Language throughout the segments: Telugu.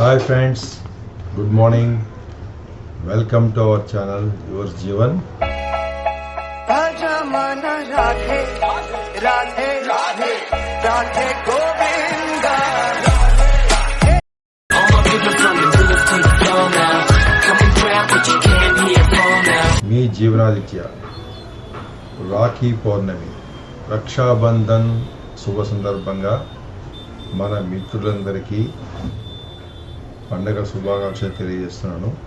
Hi friends good morning welcome to our channel your Jeevan राजा मन Radhe Radhe Radhe Radhe Govinda All my people from the roof to the floor now. Come and grab what you came here for now. మీ జీవనాదిత్య రాఖీ పౌర్ణమి రక్షాబంధన్ శుభ సందర్భంగా మన మిత్రులందరికీ పండగ శుభాకాంక్షలు తెలియజేస్తున్నాను.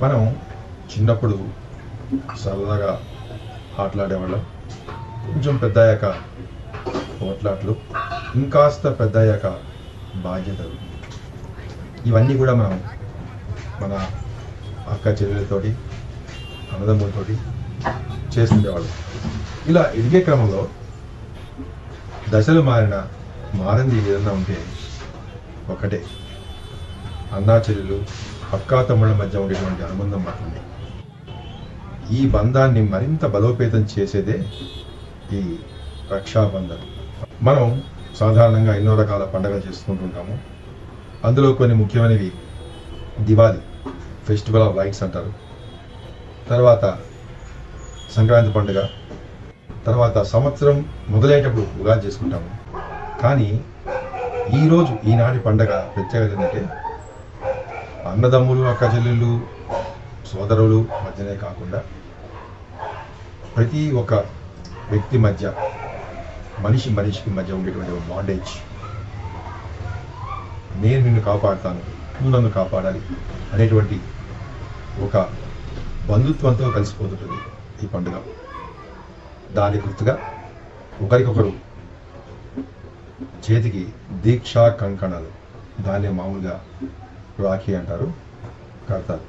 మనం చిన్నప్పుడు సరదాగా ఆటలాడేవాళ్ళం. కొంచెం పెద్ద అయ్యాక పోట్లాట్లు ఇంకాస్త పెద్ద అయ్యాక బాధ్యతలు. ఇవన్నీ కూడా మనం మన అక్క చెల్లెలతోటి అన్నదమ్ములతోటి చేస్తుండేవాళ్ళం. ఇలా ఎదిగే క్రమంలో దశలు మారిన మారింది ఏదన్నా ఉంటే ఒకటే. అన్నాచెల్లు అక్కా తమ్ముళ్ళ మధ్య ఉండేటువంటి అనుబంధం మాత్రమే ఈ బంధాన్ని మరింత బలోపేతం చేసేదే ఈ రక్షాబంధన్ మనం సాధారణంగా ఎన్నో రకాల పండుగలు చేసుకుంటుంటాము. అందులో కొన్ని ముఖ్యమైనవి దివాళి ఫెస్టివల్ ఆఫ్ లైట్స్ అంటారు. తర్వాత సంక్రాంతి పండుగ తర్వాత సంవత్సరం మొదలయ్యేటప్పుడు ఉగాది చేసుకుంటాము. కానీ ఈరోజు ఈనాటి పండగ ప్రత్యేకత ఏంటంటే అన్నదమ్ములు అక్క చెల్లెళ్ళు సోదరులు మధ్యనే కాకుండా ప్రతి ఒక్క వ్యక్తి మధ్య మనిషి మనిషికి మధ్య ఉండేటువంటి ఒక బాండేజ్ నేను నిన్ను కాపాడుతాను నువ్వు నన్ను కాపాడాలి అనేటువంటి ఒక బంధుత్వంతో కలిసిపోతుంటుంది ఈ పండుగ. దాని గుర్తుగా ఒకరికొకరు చేతికి దీక్షా కంకణాలు దాన్ని మామూలుగా రాఖీ అంటారు కడతారు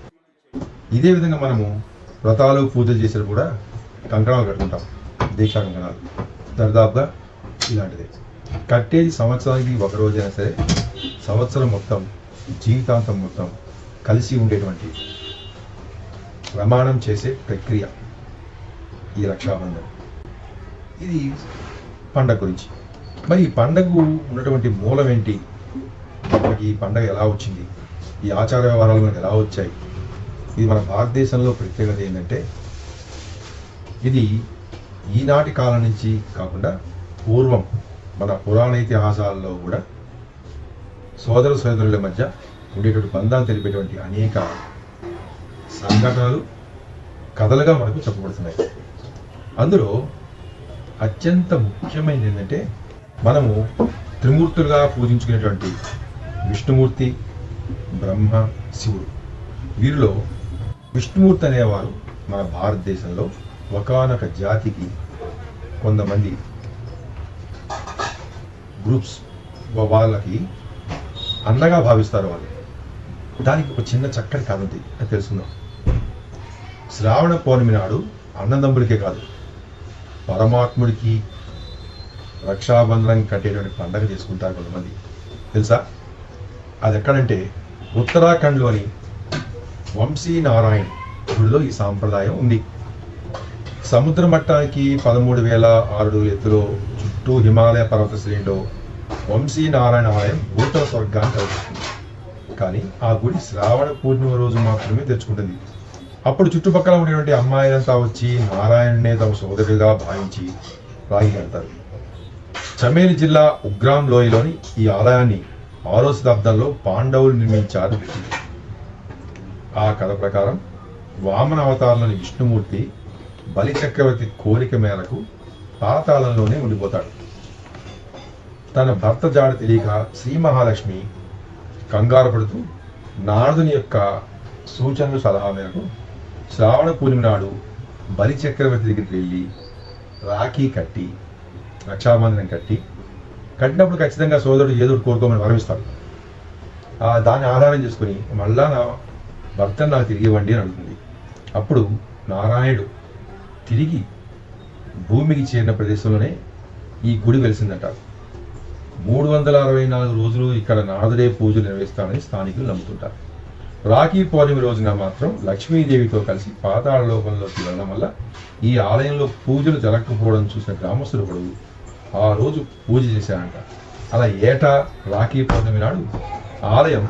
ఇదే విధంగా మనము వ్రతాలు పూజలు చేసేది కూడా కంకణాలు కట్టుకుంటాం దీక్షా కంకణాలు దర్దాపుగా ఇలాంటిది. కట్టేది సంవత్సరానికి ఒక రోజైనా సరే సంవత్సరం మొత్తం జీవితాంతం మొత్తం కలిసి ఉండేటువంటి ప్రమాణం చేసే ప్రక్రియ ఈ రక్షాబంధం. ఇది పండగ గురించి. మరి ఈ పండగకు ఉన్నటువంటి మూలం ఏంటి? మనకి ఈ పండగ ఎలా వచ్చింది? ఈ ఆచార వ్యవహారాలు మనకు ఎలా వచ్చాయి? ఇది మన భారతదేశంలో ప్రత్యేకత ఏంటంటే ఇది ఈనాటి కాలం నుంచి కాకుండా పూర్వం మన పురాణ ఇతిహాసాల్లో కూడా సోదర సోదరుల మధ్య ఉండేటువంటి బంధాలు తెలిపేటువంటి అనేక సంఘటనలు కథలుగా మనకు చెప్పబడుతున్నాయి. అందులో అత్యంత ముఖ్యమైనది ఏంటంటే మనము త్రిమూర్తులుగా పూజించుకునేటువంటి విష్ణుమూర్తి బ్రహ్మ శివుడు. వీరిలో విష్ణుమూర్తి అనేవారు మన భారతదేశంలో ఒకానొక జాతికి కొంతమంది గ్రూప్స్ వాళ్ళకి అండగా భావిస్తారు వాళ్ళు. దానికి ఒక చిన్న చక్కటి కథ ఉంది అని తెలుసుకుందాం. శ్రావణ పౌర్ణమి నాడు అన్నదమ్ముడికే కాదు పరమాత్ముడికి రక్షాబంధనం కట్టేటువంటి పండగ చేసుకుంటారు కొంతమంది. తెలుసా? అది ఎక్కడంటే ఉత్తరాఖండ్లోని వంశీ నారాయణ్ గుడిలో ఈ సాంప్రదాయం ఉంది. సముద్ర మట్టానికి పదమూడు వేల ఆరు ఎత్తులో చుట్టూ హిమాలయ పర్వత శ్రేణిలో వంశీ నారాయణ ఆలయం భూత స్వర్గాన్ని కలుగుతుంది కానీ ఆ గుడి శ్రావణ పూర్ణిమ రోజు మాత్రమే తెచ్చుకుంటుంది. అప్పుడు చుట్టుపక్కల ఉండేటువంటి అమ్మాయిలంతా వచ్చి నారాయణనే తమ సోదరుడిగా భావించి రాగి కడతారు. చమేలి జిల్లా ఉగ్రాం లోయలోని ఈ ఆలయాన్ని ఆరో శతాబ్దంలో పాండవులు నిర్మించారు. ఆ కథ ప్రకారం వామన అవతారంలోని విష్ణుమూర్తి బలి చక్రవర్తి కోరిక మేరకు పాతాళంలోనే ఉండిపోతాడు. తన భర్త జాడ తెలియక శ్రీ మహాలక్ష్మి కంగారు పడుతూ నారదుని యొక్క సూచనలు సలహా మేరకు శ్రావణ పూర్ణిమ నాడు బలి చక్రవర్తి దగ్గరికి వెళ్ళి రాఖీ కట్టి రక్షాబంధనం కట్టి కట్టినప్పుడు ఖచ్చితంగా సోదరుడు ఏదో కోరుకోమని వరమిస్తాడు. ఆ దాన్ని ఆధారం చేసుకుని మళ్ళా నా భర్తను నాకు తిరిగి ఇవ్వండి అని అడుగుతుంది. అప్పుడు నారాయణుడు తిరిగి భూమికి చేరిన ప్రదేశంలోనే ఈ గుడి వెలిసిందంటారు మూడు వందల అరవై నాలుగు రోజులు ఇక్కడ నారదుడే పూజలు నిర్వహిస్తానని స్థానికులు నమ్ముతుంటారు. రాఖీ పౌర్ణమి రోజున మాత్రం లక్ష్మీదేవితో కలిసి పాతాళ లోకంలోకి వెళ్ళడం వల్ల ఈ ఆలయంలో పూజలు జరగకపోవడం చూసిన గ్రామస్తులు ఒకడు ఆ రోజు పూజ చేశారంట. అలా ఏటా రాఖీ పౌర్ణమి నాడు ఆలయం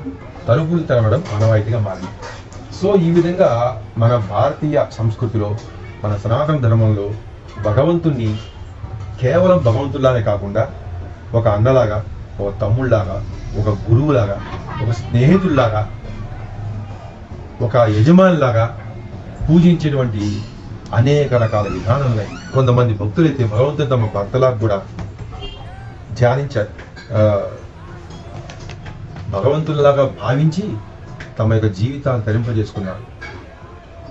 తలుపులు తెరవడం ఆనవాయితీగా మారింది. సో ఈ విధంగా మన భారతీయ సంస్కృతిలో మన సనాతన ధర్మంలో భగవంతుణ్ణి కేవలం భగవంతుల్లానే కాకుండా ఒక అన్నలాగా ఒక తమ్ముళ్ళాగా ఒక గురువులాగా ఒక స్నేహితుల్లాగా ఒక యజమానిలాగా పూజించేటువంటి అనేక రకాల విధానాలు ఉన్నాయి. కొంతమంది భక్తులైతే భగవంతుని తమ భక్తులకు కూడా ధ్యానించారు. ఆ, భగవంతుల్లాగా భావించి తమ యొక్క జీవితాలు తరింపజేసుకున్నారు.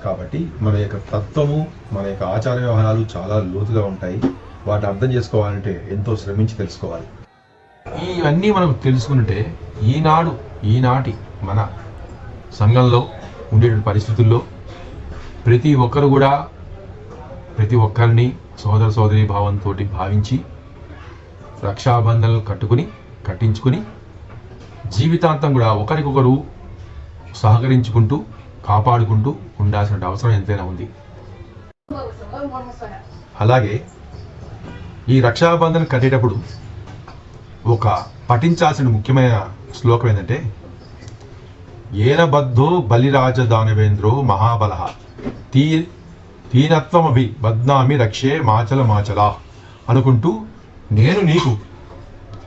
కాబట్టి మన యొక్క తత్వము మన యొక్క ఆచార వ్యవహారాలు చాలా లోతుగా ఉంటాయి. వాటిని అర్థం చేసుకోవాలంటే ఎంతో శ్రమించి తెలుసుకోవాలి. ఇవన్నీ మనం తెలుసుకుంటే ఈనాడు ఈనాటి మన సంఘంలో ఉండేటువంటి పరిస్థితుల్లో ప్రతి ఒక్కరు కూడా ప్రతి ఒక్కరిని సోదర సోదరి భావంతో భావించి రక్షాబంధనలు కట్టుకుని కట్టించుకుని జీవితాంతం కూడా ఒకరికొకరు సహకరించుకుంటూ కాపాడుకుంటూ ఉండాల్సిన అవసరం ఎంతైనా ఉంది. అలాగే ఈ రక్షాబంధన కట్టేటప్పుడు ఒక పఠించాల్సిన ముఖ్యమైన శ్లోకం ఏంటంటే ఏనబద్ధో బలిరాజదానవేంద్రో మహాబల తీ దీనత్వమభి బద్నామి రక్షే మాచల మాచల అనుకుంటూ నేను నీకు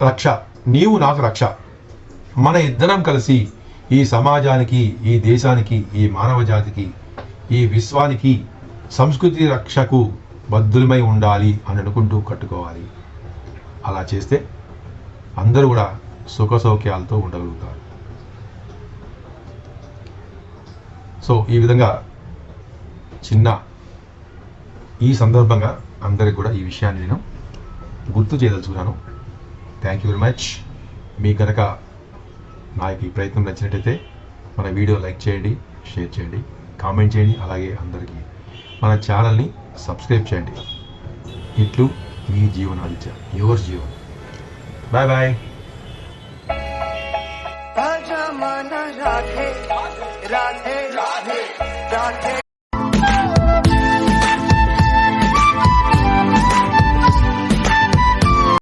రక్ష నీవు నాకు రక్ష. మన ఇద్దరం కలిసి ఈ సమాజానికి ఈ దేశానికి ఈ మానవ జాతికి ఈ విశ్వానికి సంస్కృతి రక్షకు బద్దులమై ఉండాలి అని అనుకుంటూ కట్టుకోవాలి. అలా చేస్తే అందరూ కూడా సుఖ సౌఖ్యాలతో ఉండగలుగుతారు. సో ఈ విధంగా చిన్న ఈ సందర్భంగా అందరికి కూడా ఈ విషయాన్ని నేను గుర్తు చేయదలుచుకున్నాను. థ్యాంక్ యూ వెరీ మచ్ మీ కనుక నా ఈ ప్రయత్నం నచ్చినట్టయితే మన వీడియో లైక్ చేయండి షేర్ చేయండి కామెంట్ చేయండి అలాగే అందరికీ మన ఛానల్ని సబ్స్క్రైబ్ చేయండి. ఇట్లు మీ Jeevana. Aditya your Jeevan bye bye